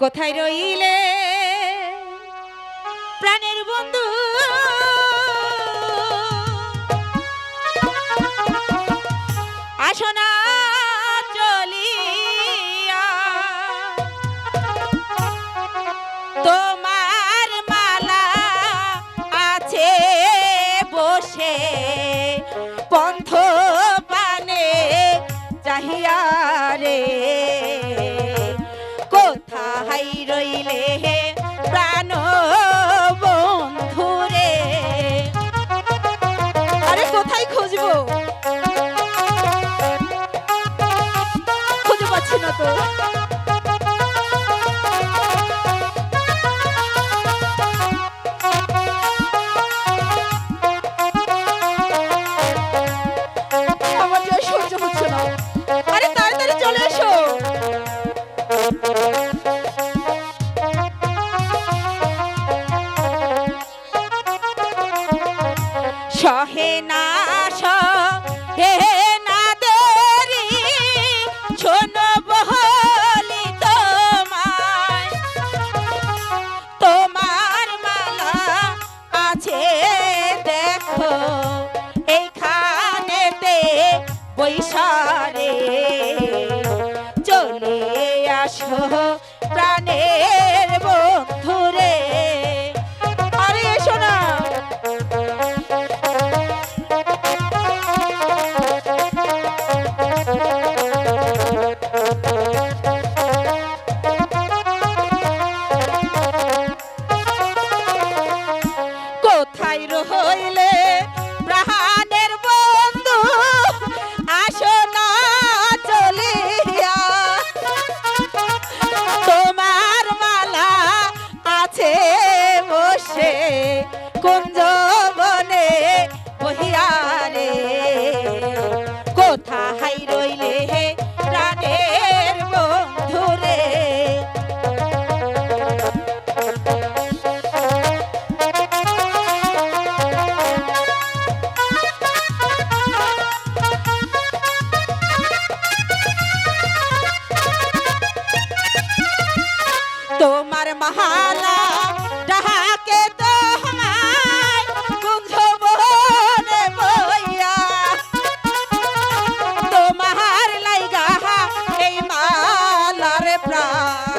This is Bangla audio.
কোথায় রইলে? প্রাণের বন্ধু। আসনা চলিয়া। তোমার মালা আছে বসে। তো। দেখো এইখানেতে বৈশারে চলে আসো প্রাণের কুঞ্জ বনে বহিয়ারে কোথায় রইলে হে প্রাণের বন্ধুরে তোমার মহালা প্রাণ